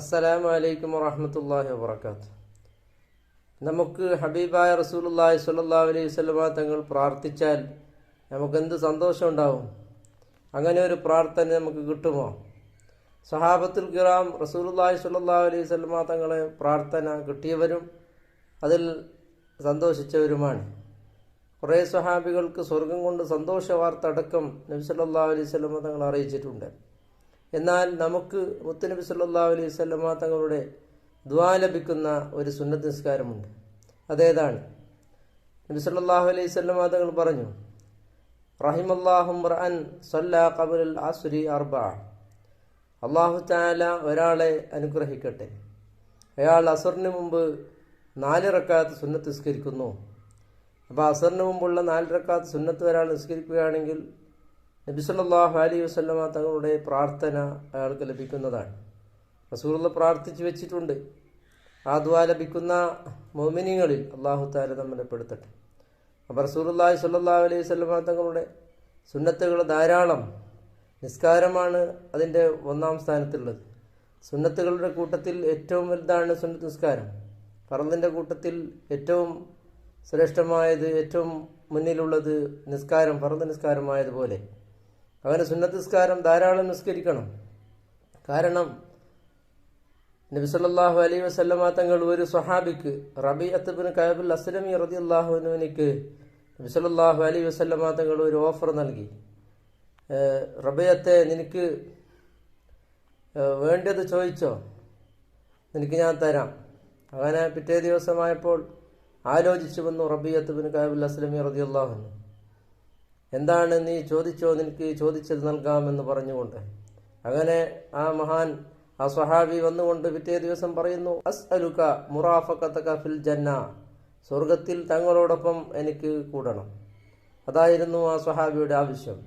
അസ്സലാമു അലൈക്കും വറഹമത്തല്ലാഹി വബർക്കാത്തു നമുക്ക് ഹബീബായ റസൂലുള്ളാഹി സ്വല്ലല്ലാഹു അലൈഹി വസല്ലമ തങ്ങൾ പ്രാർത്ഥിച്ചാൽ നമുക്ക് എന്ത് സന്തോഷം ഉണ്ടാവും? അങ്ങനെ ഒരു പ്രാർത്ഥന നമുക്ക് കിട്ടുമോ? സഹാബത്തുൽ കിറാം റസൂലുള്ളാഹി സ്വല്ലല്ലാഹു അലൈഹി വസല്ലമ തങ്ങളെ പ്രാർത്ഥന കിട്ടിയവരും അതിൽ സന്തോഷിച്ചവരുമാണ്. കുറേ സഹാബികൾക്ക് സ്വർഗം കൊണ്ട് സന്തോഷ വാർത്ത അടക്കം നബി സല്ലല്ലാഹു അലൈഹി വസല്ലമ തങ്ങൾ അറിയിച്ചിട്ടുണ്ട്. എന്നാൽ നമുക്ക് മുത്തനബി സല്ലാ അലൈഹി വസല്ലമ തങ്ങളുടെ ദ്വാ ലഭിക്കുന്ന ഒരു സുന്നത്ത് നിസ്കാരമുണ്ട്. അതേതാണ്? നബി സല്ലാഹു അലൈഹി വസല്ലമ തങ്ങൾ പറഞ്ഞു റഹിമല്ലാഹും സല്ലാ അള്ളാഹു താല ഒരാളെ അനുഗ്രഹിക്കട്ടെ. അയാൾ അസറിന് മുമ്പ് നാല് റക്കാത്ത് സുന്നത്ത് നിസ്കരിക്കുന്നു. അപ്പോൾ അസറിന് മുമ്പുള്ള നാല് റക്കാത്ത് സുന്നത്ത് ഒരാൾ നിസ്കരിക്കുകയാണെങ്കിൽ നബി സല്ലല്ലാഹു അലൈഹി വസല്ലമ തങ്ങളുടെ പ്രാർത്ഥന അയാൾക്ക് ലഭിക്കുന്നതാണ്. റസൂലുള്ള പ്രാർത്ഥിച്ചു വെച്ചിട്ടുണ്ട്. ആ ദ്വാ ലഭിക്കുന്ന മോമിനിങ്ങളിൽ അള്ളാഹു താല നമ്മളെ പെടുത്തട്ടെ. അപ്പോൾ റസൂലുള്ളാഹി സ്വല്ലല്ലാഹു അലൈഹി വസല്ലമ തങ്ങളുടെ സുന്നത്തുകൾ ധാരാളം. നിസ്കാരമാണ് അതിന്റെ ഒന്നാം സ്ഥാനത്തുള്ളത്. സുന്നത്തുകളുടെ കൂട്ടത്തിൽ ഏറ്റവും വലുതാണ് സുന്നത്ത് നിസ്കാരം. ഫറദിന്റെ കൂട്ടത്തിൽ ഏറ്റവും ശ്രേഷ്ഠമായത് ഏറ്റവും മുന്നിലുള്ളത് നിസ്കാരം ഫറദ് നിസ്കാരമായതുപോലെ. അങ്ങനെ സുന്നത്ത് നിസ്കാരം ധാരാളം നിസ്കരിക്കണം. കാരണം നബി അലൈ അലൈഹി വസല്ലമ തങ്ങൾ ഒരു സ്വഹാബിക്ക് റബി അത്തബിന് കയബുൽ അസ്ലമി റളിയല്ലാഹുവിനുവിനിക്ക് നബി സല്ലല്ലാഹു അലൈ വസല്ലമ തങ്ങൾ ഒരു ഓഫർ നൽകി. റബിയത്തെ നിനക്ക് വേണ്ടത് ചോദിച്ചോ? നിനക്ക് ഞാൻ തരാം. അങ്ങനെ പിറ്റേ ദിവസമായപ്പോൾ ആലോചിച്ചു വന്നു റബീഅത്ത് ബിൻ കഅബുൽ അസ്ലമി റളിയല്ലാഹു അൻഹു. എന്താണ് നീ ചോദിച്ചോ? നിനക്ക് ചോദിച്ചത് നൽകാമെന്ന് പറഞ്ഞുകൊണ്ട്. അങ്ങനെ ആ മഹാൻ ആ സ്വഹാബി വന്നുകൊണ്ട് പിറ്റേ ദിവസം പറയുന്നു അസ് അലുക മുറാഫക്കത്തക ഫിൽ ജന്ന. സ്വർഗത്തിൽ തങ്ങളോടൊപ്പം എനിക്ക് കൂടണം. അതായിരുന്നു ആ സ്വഹാബിയുടെ ആവശ്യം.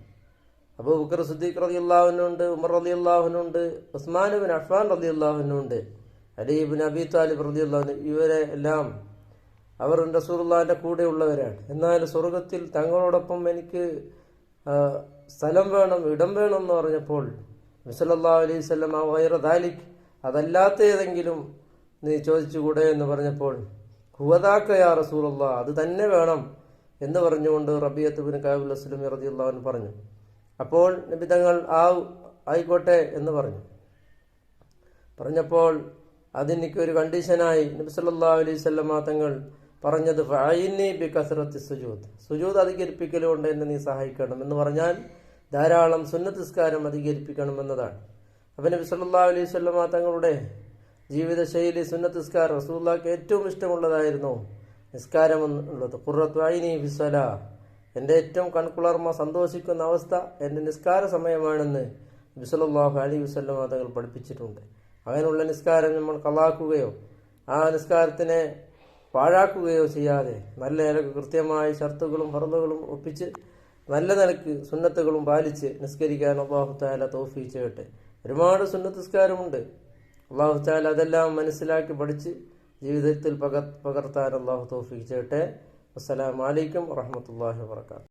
അപ്പോൾ ബുക്കർ സുദ്ദീഖ് റതി അള്ളാഹുനുണ്ട് ഉമർ റതി അള്ളാഹുനുണ്ട് ഉസ്മാനുബിൻ അഫ്ഫാൻ റതി അള്ളാഹുനുണ്ട് അലീബിൻ അബി താലിബ് റതി അള്ളാഹുന് ഇവരെ എല്ലാം അവർ റസൂലുള്ളാഹിന്റെ കൂടെ ഉള്ളവരാണ് എന്നാൽ സ്വർഗത്തിൽ തങ്ങളോടൊപ്പം എനിക്ക് സ്ഥലം വേണം ഇടം വേണം എന്ന് പറഞ്ഞപ്പോൾ മിസലല്ലാ അലൈഹി സ്വലം ആ വൈറ ദാലിക് അതല്ലാത്ത ഏതെങ്കിലും നീ ചോദിച്ചുകൂടെ എന്ന് പറഞ്ഞപ്പോൾ ഹുവദാക്കയാ റസൂലുള്ള അത് തന്നെ വേണം എന്ന് പറഞ്ഞുകൊണ്ട് റബിയത്ത് ബിൻ കാബുൽ അസ്ലമി റതിയുള്ളവൻ പറഞ്ഞു. അപ്പോൾ നബി തങ്ങൾ ആ ആയിക്കോട്ടെ എന്ന് പറഞ്ഞു. പറഞ്ഞപ്പോൾ അതെനിക്കൊരു കണ്ടീഷനായി നബി സല്ലല്ലാഹു അലൈഹി തങ്ങൾ പറഞ്ഞത് ഫൈനി ബി കസറത്ത് സുജൂദ്. സുജൂദ് അധികരിപ്പിക്കലുകൊണ്ട് എന്നെ നീ സഹായിക്കണം എന്ന് പറഞ്ഞാൽ ധാരാളം സുന്നത്ത് നിസ്കാരം അധികരിപ്പിക്കണം എന്നതാണ്. അപ്പം നബി സല്ലല്ലാഹു അലൈഹി വസല്ലമ തങ്ങളുടെ ജീവിതശൈലി സുന്നത്ത് റസൂല്ലാക്ക് ഏറ്റവും ഇഷ്ടമുള്ളതായിരുന്നു നിസ്കാരം എന്നുള്ളത് കുറത്ത് ഐനി ഫിസ്വല എന്റെ ഏറ്റവും കൺകുളർമ സന്തോഷിക്കുന്ന അവസ്ഥ എന്റെ നിസ്കാര സമയമാണെന്ന് നബി അലി വസല്ലമ തങ്ങൾ പഠിപ്പിച്ചിട്ടുണ്ട്. അങ്ങനെയുള്ള നിസ്കാരം നമ്മൾ കളാക്കുകയോ ആ നിസ്കാരത്തിനെ പാഴാക്കുകയോ ചെയ്യാതെ നല്ല നിലയ്ക്ക് കൃത്യമായ ഷർത്തുകളും ഫറദുകളും ഒപ്പിച്ച് നല്ല നിലയ്ക്ക് സുന്നത്തുകളും പാലിച്ച് നിസ്കരിക്കാൻ അള്ളാഹു താല തോഫി ചെയ്യട്ടെ. ഒരുപാട് സുന്നത്തിസ്കാരമുണ്ട്. അള്ളാഹു താല അതെല്ലാം മനസ്സിലാക്കി പഠിച്ച് ജീവിതത്തിൽ പകർ പകർത്താൻ അള്ളാഹു തോഫി ചെയ്യട്ടെ. അസ്സലാമലൈക്കും വാഹമത്തല്ലാഹി വാത്തു